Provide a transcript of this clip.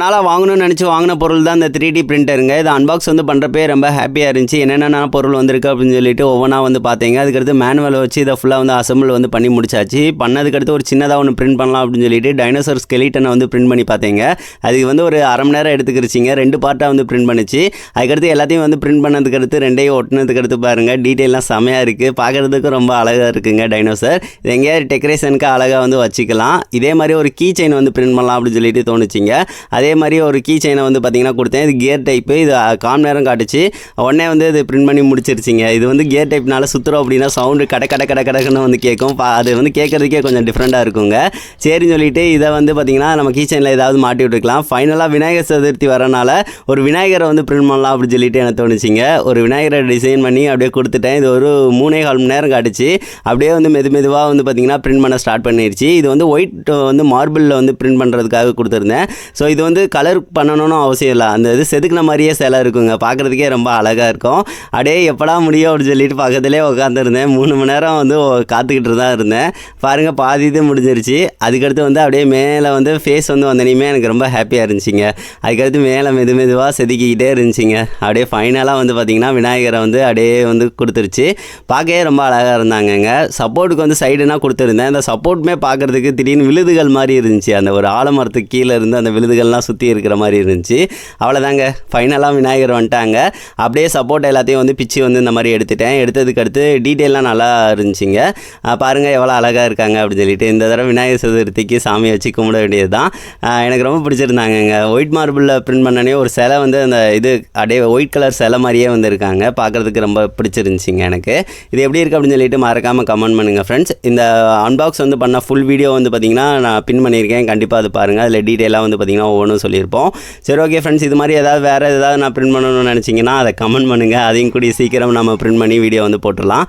நாளாக வாங்கணும்னு நினச்சி வாங்கின பொருள் தான் இந்த த்ரீ டி பிரிண்டருங்க இது அன்பாக்ஸ் வந்து பண்ணுறப்பே ரொம்ப ஹாப்பியாக இருந்துச்சு. என்னென்ன பொருள் வந்திருக்கு அப்படின்னு சொல்லிட்டு ஒவ்வொன்றா வந்து பார்த்தீங்க. அதுக்கடுத்து மேனுவலை வச்சு இதை ஃபுல்லாக வந்து அசம்பிள் வந்து பண்ணி முடிச்சாச்சு. பண்ணதுக்கடுத்து ஒரு சின்னதாக ஒன்று பிரிண்ட் பண்ணலாம் அப்படின்னு சொல்லிட்டு டைனோசர் ஸ்கெலிட்டனை வந்து பிரிண்ட் பண்ணி பார்த்தீங்க. அதுக்கு வந்து ஒரு அரை மணி நேரம் எடுத்துக்கிருச்சிங்க. ரெண்டு பார்ட்டாக வந்து பிரிண்ட் பண்ணுச்சு. அதுக்கடுத்து எல்லாத்தையும் வந்து பிரிண்ட் பண்ணதுக்கு அடுத்து ரெண்டையும் ஒட்டினதுக்கு அடுத்து பாருங்கள் டீட்டெயிலாம் செமையாக இருக்குது பார்க்குறதுக்கு ரொம்ப அழகாக இருக்குங்க டைனோசர் இது எங்கேயாவது டெக்கரேஷனுக்கு அழகாக வந்து வச்சுக்கலாம். இதே மாதிரி ஒரு கீ செயின் வந்து பிரிண்ட் பண்ணலாம் அப்படின்னு சொல்லிட்டு தோணுச்சிங்க. அதே அதே மாதிரி ஒரு கீ செயினை வந்து பார்த்தீங்கன்னா கொடுத்தேன். இது கியர் டைப்பு இது காம் நேரம் காட்டுச்சு. உடனே வந்து இது பிரிண்ட் பண்ணி முடிச்சிருச்சிங்க. இது வந்து கியர் டைப்னால சுற்றுறோம் அப்படின்னா சவுண்டு கட கட கட கடக்குன்னு வந்து கேட்கும். பா- அது வந்து கேட்குறதுக்கே கொஞ்சம் டிஃப்ரெண்ட்டாக இருக்குங்க. சரின்னு சொல்லிட்டு இதை வந்து பார்த்தீங்கன்னா நம்ம கீ செயினில் ஏதாவது மாட்டி விட்டுருக்கலாம். ஃபைனலாக விநாயகர் சதுர்த்தி வரனால ஒரு விநாயகரை வந்து பிரிண்ட் பண்ணலாம் அப்படின்னு சொல்லிட்டு எனக்கு தோணுச்சிங்க. ஒரு விநாயகரை டிசைன் பண்ணி அப்படியே கொடுத்துட்டேன். இது ஒரு மூணே கால் மணி நேரம் காட்டுச்சு. அப்படியே வந்து மெது மெதுவாக வந்து பார்த்தீங்கன்னா பிரிண்ட் பண்ண ஸ்டார்ட் பண்ணிடுச்சு இது வந்து ஒயிட் வந்து மார்பிளில் வந்து பிரிண்ட் பண்ணுறதுக்காக கொடுத்துருந்தேன். ஸோ இது வந்து கலர் பண்ணணும்னு அவசியம் இல்லை. அந்த இது செதுக்குன மாதிரியே சிலை இருக்குங்க. பார்க்குறதுக்கே ரொம்ப அழகாக இருக்கும். அப்படியே எப்படா முடியும் அப்படின்னு சொல்லிட்டு பக்கத்துலேயே உட்காந்துருந்தேன் மூணு மணி நேரம் வந்து காத்துக்கிட்டு தான் இருந்தேன். பாருங்கள் பாதி இது முடிஞ்சிருச்சு. அதுக்கடுத்து வந்து அப்படியே மேலே வந்து ஃபேஸ் வந்து வந்தனையுமே எனக்கு ரொம்ப ஹாப்பியாக இருந்துச்சுங்க. அதுக்கடுத்து மேலே மெது மெதுவாக செதுக்கிக்கிட்டே இருந்துச்சுங்க. அப்படியே ஃபைனலாக வந்து பார்த்திங்கன்னா விநாயகரை வந்து அப்படியே வந்து கொடுத்துருச்சு. பார்க்கவே ரொம்ப அழகாக இருந்தாங்கங்க. சப்போர்ட்டுக்கு வந்து சைடுனா கொடுத்துருந்தேன். அந்த சப்போர்ட்டுமே பார்க்குறதுக்கு திடீர்னு விழுதுகள் மாதிரி இருந்துச்சு. அந்த ஒரு ஆலமரத்துக்கு கீழே இருந்து அந்த விழுதுகள்லாம் சுற்றி இருக்கிற மாதிரி இருந்துச்சு. அவ்வளோதாங்க ஃபைனலாக விநாயகர் வந்துட்டாங்க. அப்படியே சப்போர்ட் எல்லாத்தையும் வந்து பிச்சு வந்து இந்த மாதிரி எடுத்துட்டேன். எடுத்ததுக்கு அடுத்து டீட்டெயிலாம் நல்லா இருந்துச்சுங்க. பாருங்கள் பாருங்க எவ்வளோ அழகாக இருக்காங்க அப்படின்னு சொல்லிட்டு இந்த தடவை விநாயகர் சதுர்த்திக்கு சாமியை வச்சு கும்பிட வேண்டியது தான் எனக்கு ரொம்ப பிடிச்சிருந்தாங்கங்க. ஒயிட் மார்பிளில் பிரிண்ட் பண்ணனே ஒரு சிலை வந்து அந்த இது அப்படியே ஒயிட் கலர் சிலை மாதிரியே வந்திருக்காங்க பார்க்குறதுக்கு ரொம்ப பிடிச்சிருந்துச்சிங்க எனக்கு. இது எப்படி இருக்குது அப்படின்னு சொல்லிட்டு மறக்காமல் கமெண்ட் பண்ணுங்கள் ஃப்ரெண்ட்ஸ் இந்த அன்பாக்ஸ் வந்து பண்ண ஃபுல் வீடியோ வந்து பார்த்திங்கன்னா நான் பின் பண்ணியிருக்கேன். கண்டிப்பாக அது பாருங்கள் அதில் டீட்டெயிலாக வந்து பார்த்தீங்கன்னா ஒவ்வொன்றும் சொல்லியிருப்போம். சரி ஓகே ஃப்ரெண்ட்ஸ் இது மாதிரி ஏதாவது வேறு ஏதாவது நான் பிரிண்ட் பண்ணணும்னு நினச்சிங்கன்னா அதை கமெண்ட் பண்ணுங்கள் அதையும் கூடிய சீக்கிரம் நம்ம பிரிண்ட் பண்ணி வீடியோ வந்து போட்டுடலாம்.